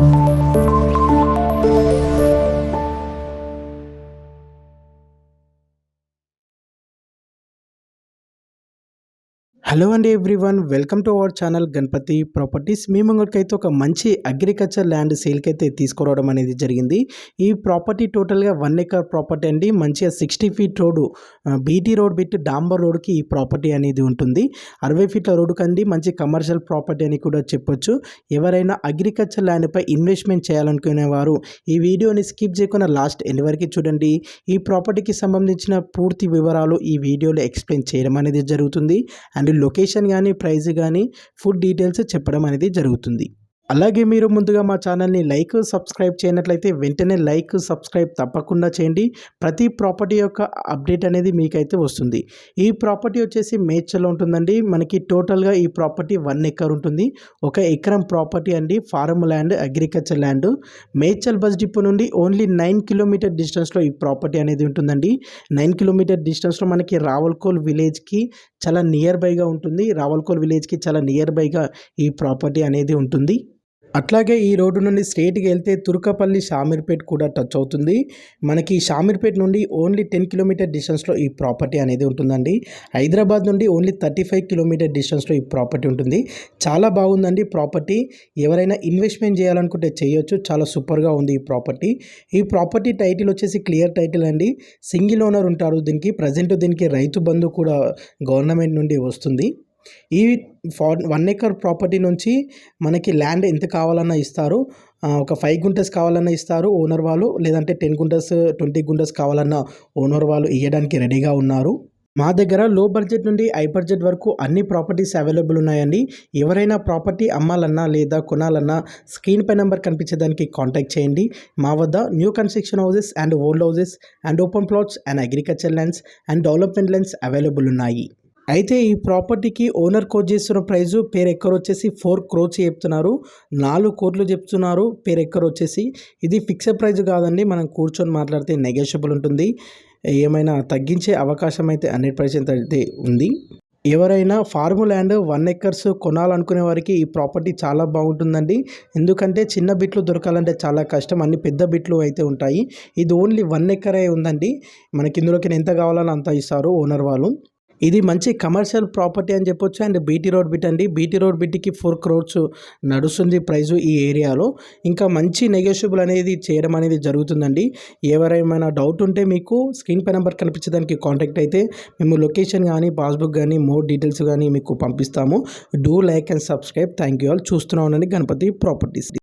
Thank you. Hello అండి everyone welcome to our channel Ganapati properties మీ ముంగడికైతే ఒక మంచి అగ్రికల్చర్ ల్యాండ్ సేల్కి అయితే తీసుకురావడం అనేది జరిగింది. ఈ ప్రాపర్టీ టోటల్గా వన్ ఎకర్ ప్రాపర్టీ అండి. మంచిగా sixty feet road BT road bit డాంబర్ రోడ్కి ఈ ప్రాపర్టీ అనేది ఉంటుంది. అరవై ఫీట్ల రోడ్డు కండి మంచి కమర్షియల్ ప్రాపర్టీ అని కూడా చెప్పొచ్చు. ఎవరైనా అగ్రికల్చర్ ల్యాండ్పై ఇన్వెస్ట్మెంట్ చేయాలనుకునే వారు ఈ వీడియోని స్కిప్ చేయకుండా లాస్ట్ ఎండ్ వరకు చూడండి. ఈ ప్రాపర్టీకి సంబంధించిన పూర్తి వివరాలు ఈ వీడియోలో ఎక్స్ప్లెయిన్ చేయడం అనేది జరుగుతుంది. అండ్ లొకేషన్ కానీ ప్రైస్ కానీ ఫుడ్ డీటెయిల్స్ చెప్పడం అనేది జరుగుతుంది. అలాగే మీరు ముందుగా మా ఛానల్ని లైక్ సబ్స్క్రైబ్ చేయనట్లయితే వెంటనే లైక్ సబ్స్క్రైబ్ తప్పకుండా చేయండి. ప్రతి ప్రాపర్టీ యొక్క అప్డేట్ అనేది మీకైతే వస్తుంది. ఈ ప్రాపర్టీ వచ్చేసి మేడ్చల్లో ఉంటుందండి. మనకి టోటల్గా ఈ ప్రాపర్టీ వన్ ఎకర్ ఉంటుంది. ఒక ఎకరం ప్రాపర్టీ అండి. Farm land agriculture land. Medchal bus depot నుండి ఓన్లీ నైన్ కిలోమీటర్ డిస్టెన్స్లో ఈ ప్రాపర్టీ అనేది ఉంటుందండి. నైన్ కిలోమీటర్ డిస్టెన్స్లో మనకి రావల్కోల్ విలేజ్కి చాలా నియర్ బైగా ఉంటుంది. రావల్కోల్ విలేజ్కి చాలా నియర్ బైగా ఈ ప్రాపర్టీ అనేది ఉంటుంది. అట్లాగే ఈ రోడ్డు నుండి స్ట్రేట్కి వెళ్తే తుర్కపల్లి షామీర్పేట్ కూడా టచ్ అవుతుంది. మనకి షామీర్పేట్ నుండి ఓన్లీ టెన్ కిలోమీటర్ డిస్టెన్స్లో ఈ ప్రాపర్టీ అనేది ఉంటుందండి. హైదరాబాద్ నుండి ఓన్లీ థర్టీ ఫైవ్ కిలోమీటర్ డిస్టెన్స్లో ఈ ప్రాపర్టీ ఉంటుంది. చాలా బాగుందండి ప్రాపర్టీ. ఎవరైనా ఇన్వెస్ట్మెంట్ చేయాలనుకుంటే చేయొచ్చు. చాలా సూపర్గా ఉంది ఈ ప్రాపర్టీ. ఈ ప్రాపర్టీ టైటిల్ వచ్చేసి క్లియర్ టైటిల్ అండి. సింగిల్ ఓనర్ ఉంటారు దీనికి. ప్రజెంట్ దీనికి రైతు బంధు కూడా గవర్నమెంట్ నుండి వస్తుంది. ఈ ఫార్ వన్ ఎకర్ ప్రాపర్టీ నుంచి మనకి ల్యాండ్ ఎంత కావాలన్నా ఇస్తారు. ఒక ఫైవ్ గుంటస్ కావాలన్నా ఇస్తారు ఓనర్ వాళ్ళు లేదంటే టెన్ గుంటస్ ట్వంటీ గుంటస్ కావాలన్నా ఓనర్ వాళ్ళు ఇవ్వడానికి రెడీగా ఉన్నారు. మా దగ్గర లో బడ్జెట్ నుండి హై బడ్జెట్ వరకు అన్ని ప్రాపర్టీస్ అవైలబుల్ ఉన్నాయండి. ఎవరైనా ప్రాపర్టీ అమ్మాలన్నా లేదా కొనాలన్నా స్క్రీన్ పై నెంబర్ కనిపించేదానికి కాంటాక్ట్ చేయండి. మా వద్ద new construction houses and old houses and open plots and agriculture lands and development lands available ఉన్నాయి. అయితే ఈ ప్రాపర్టీకి ఓనర్ కోట్ చేస్తున్న ప్రైజు పేరు ఎక్కర్ వచ్చేసి ఫోర్ క్రోర్స్ చెప్తున్నారు. నాలుగు కోట్లు చెప్తున్నారు పేరు ఎక్కర్ వచ్చేసి ఇది ఫిక్స్డ్ ప్రైజ్ కాదండి. మనం కూర్చొని మాట్లాడితే నెగోషియబుల్ ఉంటుంది. ఏమైనా తగ్గించే అవకాశం అయితే హండ్రెడ్ పర్సెంట్ అయితే ఉంది. ఎవరైనా ఫార్మ్ ల్యాండ్ వన్ ఎకర్స్ కొనాలనుకునే వారికి ఈ ప్రాపర్టీ చాలా బాగుంటుందండి. ఎందుకంటే చిన్న బిట్లు దొరకాలంటే చాలా కష్టం. అన్ని పెద్ద బిట్లు అయితే ఉంటాయి. ఇది ఓన్లీ వన్ ఎకరే ఉందండి. మనకి ఇందులోకి ఎంత కావాలని అంత ఇస్తారు ఓనర్ వాళ్ళు. ఇది మంచి కమర్షియల్ ప్రాపర్టీ అని చెప్పొచ్చు. అండ్ బీటీ రోడ్ బిట్ అండి. బీటీ రోడ్ బిట్కి ఫోర్ క్రోర్స్ నడుస్తుంది ప్రైజు ఈ ఏరియాలో. ఇంకా మంచి నెగోషియబుల్ అనేది చేయడం అనేది జరుగుతుందండి. ఎవరైనా డౌట్ ఉంటే మీకు స్క్రీన్ పై నెంబర్ కనిపించే దానికి కాంటాక్ట్ అయితే మేము లొకేషన్ కానీ పాస్బుక్ కానీ మోర్ డీటెయిల్స్ కానీ మీకు పంపిస్తాము. Do like and subscribe thank you all చూస్తున్నాం గణపతి ప్రాపర్టీస్